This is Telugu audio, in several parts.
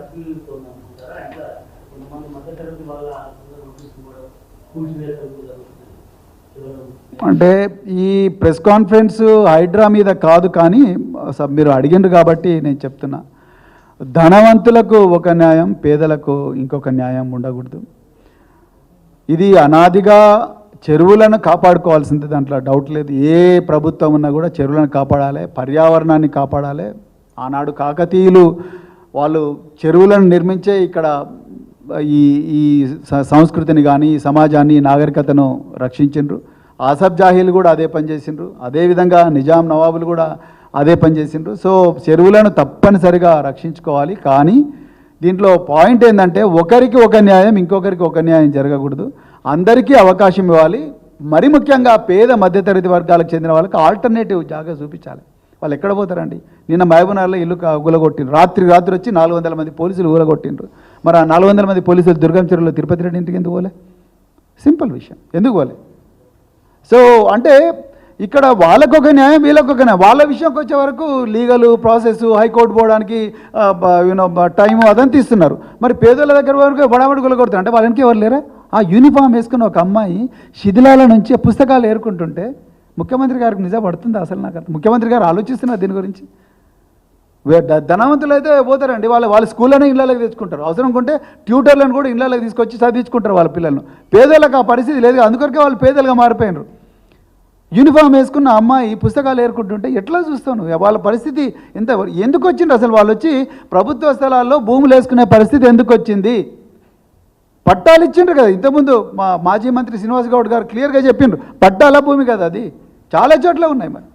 అనుకుంటారా కొంతమంది మధ్యతరగతి వాళ్ళ కూల్చివేతలు కూడా అంటే ఈ ప్రెస్ కాన్ఫరెన్స్ హైడ్రా మీద కాదు కానీ స- మీరు అడిగిండ్రు కాబట్టి నేను చెప్తున్నా. ధనవంతులకు ఒక న్యాయం పేదలకు ఇంకొక న్యాయం ఉండకూడదు. ఇది అనాదిగా చెరువులను కాపాడుకోవాల్సింది దాంట్లో డౌట్ లేదు. ఏ ప్రభుత్వం ఉన్నా కూడా చెరువులను కాపాడాలి పర్యావరణాన్ని కాపాడాలి. ఆనాడు కాకతీయులు వాళ్ళు చెరువులను నిర్మించే ఇక్కడ ఈ ఈ సంస్కృతిని కానీ ఈ సమాజాన్ని ఈ నాగరికతను రక్షించిండ్రు. ఆసఫ్ జాహీలు కూడా అదే పనిచేసిండ్రు అదేవిధంగా నిజాం నవాబులు కూడా అదే పనిచేసిండ్రు సో చెరువులను తప్పనిసరిగా రక్షించుకోవాలి. కానీ దీంట్లో పాయింట్ ఏంటంటే ఒకరికి ఒక న్యాయం ఇంకొకరికి ఒక న్యాయం జరగకూడదు. అందరికీ అవకాశం ఇవ్వాలి. మరి ముఖ్యంగా పేద మధ్యతరగతి వర్గాలకు చెందిన వాళ్ళకి ఆల్టర్నేటివ్ జాగా చూపించాలి. వాళ్ళు ఎక్కడ పోతారండి? నిన్న మహబూబ్నగర్లో ఇల్లు కా- గులగొట్టిండ్రు. రాత్రి రాత్రి వచ్చి నాలుగు వందల మంది పోలీసులు ఊలగొట్టిండ్రు మరి ఆ నాలుగు వందల మంది పోలీసులు దుర్గం చెరువులో తిరుపతి రెడ్డి ఇంటికి ఎందుకు పోలే? సింపుల్ విషయం. ఎందుకు పోలే? సో అంటే ఇక్కడ వాళ్ళకొక న్యాయం వీళ్ళకొక న్యాయం. వాళ్ళ విషయంకి వచ్చే వరకు లీగల్ ప్రాసెస్ హైకోర్టు పోవడానికి యూనో టైం అదంతా ఇస్తున్నారు. మరి పేదల దగ్గర వరకు బడాబడి కొడుతారు అంటే వాళ్ళకి ఎవరు లేరా? ఆ యూనిఫామ్ వేసుకున్న ఒక అమ్మాయి శిథిలాల నుంచి పుస్తకాలు ఏరుకుంటుంటే ముఖ్యమంత్రి గారికి నిజం పడుతుంది అసలు నాకు ముఖ్యమంత్రి గారు ఆలోచిస్తున్నారు దీని గురించి? వే- ధనవంతులు అయితే పోతారండి. వాళ్ళు వాళ్ళ స్కూల్లోనే ఇళ్ళకి తెచ్చుకుంటారు. అవసరం ఉంటే ట్యూటర్లను కూడా ఇళ్ళకి తీసుకొచ్చి చదివించుకుంటారు వాళ్ళ పిల్లలను పేదలకు ఆ పరిస్థితి లేదు. అందుకొరకే వాళ్ళు పేదలుగా మారిపోయినారు. యూనిఫామ్ వేసుకున్న అమ్మాయి పుస్తకాలు ఏర్కొంటుంటే ఎట్లా చూస్తాను వాళ్ళ పరిస్థితి ఎంత ఎందుకు వచ్చింది అసలు వాళ్ళు వచ్చి ప్రభుత్వ స్థలాల్లో భూములు వేసుకునే పరిస్థితి ఎందుకు వచ్చింది? పట్టాలు ఇచ్చిండ్రు కదా. ఇంతకుముందు మా మాజీ మంత్రి శ్రీనివాస్ గౌడ్ గారు క్లియర్గా చెప్పిండ్రు. పట్టాల భూమి కదా అది. చాలా చోట్ల ఉన్నాయి మరి.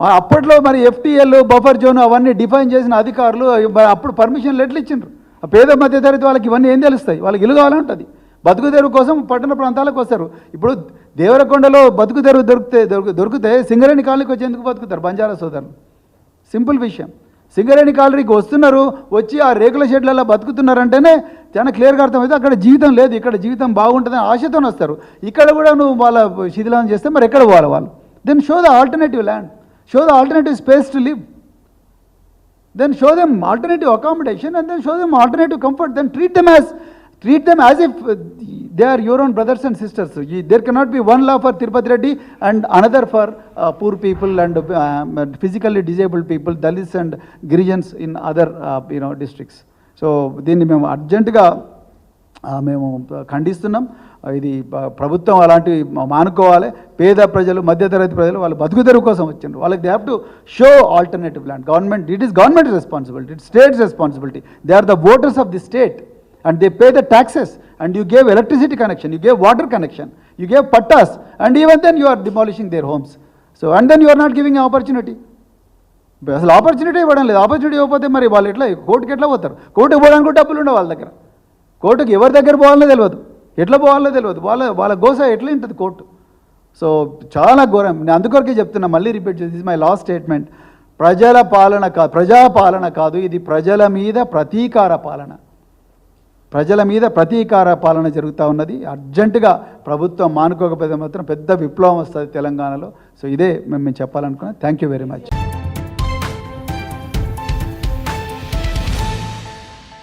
అప్పట్లో మరి ఎఫ్టీఎల్ బఫర్ జోన్ అవన్నీ డిఫైన్ చేసిన అధికారులు అప్పుడు పర్మిషన్ ఎట్లా ఇచ్చిండ్రు. ఆ పేద మధ్య తరగతి వాళ్ళకి ఇవన్నీ ఏం తెలుస్తాయి? వాళ్ళకి ఇల్లు కావాలంటుంది బతుకు తెరువు కోసం పట్టణ ప్రాంతాలకు వస్తారు. ఇప్పుడు దేవరకొండలో బతుకు తెరువు దొరికితే దొరికితే సింగరేణి కాలనీకి వచ్చేందుకు బతుకుతారు బంజారా సోదరులు. సింపుల్ విషయం. సింగరేణి కాలనీకి వస్తున్నారు వచ్చి ఆ రేకుల షెడ్లలో బతుకుతున్నారంటేనే చాలా క్లియర్గా అర్థమైతే అక్కడ జీవితం లేదు ఇక్కడ జీవితం బాగుంటుందని ఆశతో వస్తారు. ఇక్కడ కూడా నువ్వు వాళ్ళ శిథిలం చేస్తే మరి ఎక్కడ పోవాలి వాళ్ళు? Then show the alternative land show the alternative space to live then show them alternative accommodation and then show them alternative comfort then treat them as treat them as if they are your own brothers and sisters ఈ there cannot be one law for Tirupati Reddy and another for poor people and physically disabled people Dalits and Girijans in other you know districts so దీన్ని మేము అర్జెంటుగా మేము ఖండిస్తున్నాం. ఇది ప్రభుత్వం అలాంటివి మానుకోవాలి. పేద ప్రజలు మధ్యతరగతి ప్రజలు వాళ్ళు బతుకుదెరు కోసం వచ్చారు వాళ్ళకి they have to show alternative land government it is government responsibility it states responsibility they are the voters of the state and they pay the taxes and you gave electricity connection you gave water connection you gave pattas and even then you are demolishing their homes so and then you're not giving opportunity అసలు ఆపర్చునిటీ ఇవ్వడం లేదు. ఆపర్చునిటీ ఇవ్వకపోతే మరి వాళ్ళు ఎట్లా కోర్టుకి ఎట్లా పోతారు? కోర్టుకు పోవడానికి కూడా డబ్బులు ఉండవు వాళ్ళ దగ్గర. కోర్టుకి ఎవరి దగ్గర పోవాలో తెలియదు. ఎట్లా పోవాలో తెలియదు. వాళ్ళ వాళ్ళ గోస ఎట్లా ఉంటుంది కోర్టు సో చాలా ఘోరం. నేను అందుకొరకే చెప్తున్నా మళ్ళీ రిపీట్ చేసి ఇస్ మై లాస్ట్ స్టేట్మెంట్ ప్రజల పాలన కాదు ప్రజాపాలన కాదు ఇది ప్రజల మీద ప్రతీకార పాలన. ప్రజల మీద ప్రతీకార పాలన జరుగుతూ ఉన్నది. అర్జెంటుగా ప్రభుత్వం మానుకోకపోతే మాత్రం పెద్ద విప్లవం వస్తుంది తెలంగాణలో. సో ఇదే మేము మేము చెప్పాలనుకున్నాం. Thank you very much